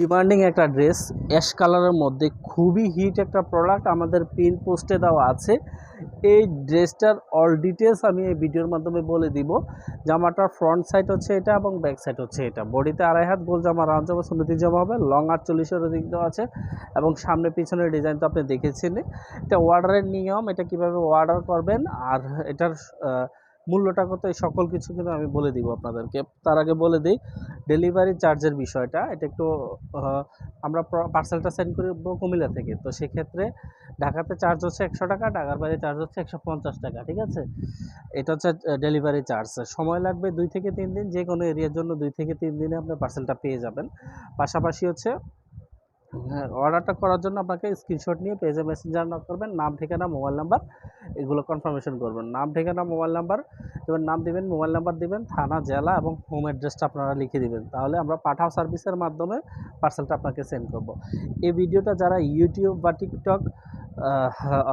Demanding একটা dress ash কালারের মধ্যে খুবই হিট একটা প্রোডাক্ট আমাদের পিন পোস্টে দেওয়া আছে। এই ড্রেসটার অল ডিটেলস আমি এই ভিডিওর মাধ্যমে বলে দিব। জামাটার ফ্রন্ট সাইড হচ্ছে এটা এবং ব্যাক সাইড হচ্ছে এটা। বডিতে আড়াই হাত, গোল জামা, রাউন্ড জামা, সুন্নতি জামা হবে। লং আটচল্লিশের দিক দেওয়া আছে এবং সামনে পিছনের ডিজাইন তো আপনি দেখেছিলেন এটা অর্ডারের নিয়ম, এটা কীভাবে অর্ডার করবেন আর এটার মূল্যটা কত, এই সকল কিছু কিন্তু আমি বলে দিব আপনাদেরকে। তার আগে বলে দিই ডেলিভারি চার্জের বিষয়টা, এটা একটু আমরা পার্সেলটা সেন্ড করব কুমিল্লা থেকে। তো সেক্ষেত্রে ঢাকাতে চার্জ হচ্ছে একশো টাকা, ঢাকার বাইরে চার্জ হচ্ছে একশো পঞ্চাশ টাকা, ঠিক আছে? এটা হচ্ছে ডেলিভারি চার্জ সময় লাগবে দুই থেকে তিন দিন যে কোনো এরিয়ার জন্য দুই থেকে তিন দিনে আপনি পার্সেলটা পেয়ে যাবেন। পাশাপাশি হচ্ছে হ্যাঁ অর্ডারটা করার জন্য আপনাকে স্ক্রিনশট নিয়ে পেজে মেসেঞ্জার নক করবেন, নাম, ঠিকানা মোবাইল নাম্বার এগুলো কনফার্মেশন করবেন। নাম, ঠিকানা মোবাইল নাম্বার এবার নাম দিবেন মোবাইল নাম্বার দিবেন, থানা, জেলা এবং হোম অ্যাড্রেসটা আপনারা লিখে দিবেন। তাহলে আমরা পাঠাও সার্ভিসের মাধ্যমে পার্সেলটা আপনাকে সেন্ড করব। এই ভিডিওটা যারা ইউটিউব বা টিকটক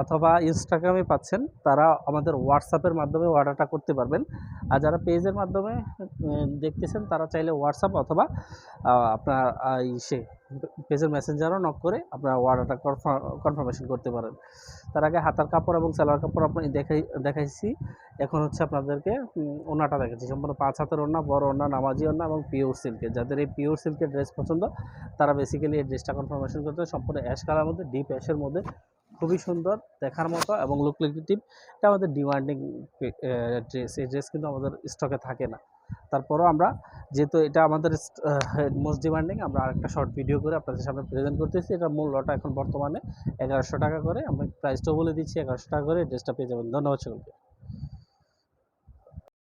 অথবা ইনস্টাগ্রামে পাচ্ছেন, তারা আমাদের হোয়াটসঅ্যাপের মাধ্যমে অর্ডারটা করতে পারবেন। আর যারা পেজের মাধ্যমে দেখতেছেন, তারা চাইলে হোয়াটসঅ্যাপ অথবা আপনার ইসে পেজের মেসেঞ্জারও নক করে আপনার অর্ডারটা কনফার্মেশন করতে পারেন। তার আগে হাতার কাপড় এবং সালোয়ার কাপড় আপনি দেখাই, দেখাইছি। এখন হচ্ছে আপনাদেরকে ওনাটা দেখাচ্ছি। সম্পূর্ণ পাঁচ হাতের ওনা বড় ওনা নামাজি ওনা এবং পিওর সিল্কের যাদের এই পিওর সিল্কের ড্রেস পছন্দ, তারা বেসিক্যালি এই ড্রেসটা কনফার্মেশন করতে। সম্পূর্ণ অ্যাশ কালার মধ্যে ডিপ অ্যাশের মধ্যে খুবই সুন্দর দেখার মতো এবং লুক লিকুইটিভ এটা আমাদের ডিমান্ডিং ড্রেস এই ড্রেস কিন্তু আমাদের স্টকে থাকে না। তারপরও আমরা যেহেতু এটা আমাদের মোস্ট ডিমান্ডিং আমরা আরেকটা শর্ট ভিডিও করে আপনাদের সামনে প্রেজেন্ট করতেছি। এটা মূল্যটা এখন বর্তমানে এগারোশো টাকা করে। আমি প্রাইসটাও বলে দিচ্ছি, এগারোশো টাকা করে ড্রেসটা পেয়ে যাবেন। ধন্যবাদ সকলকে।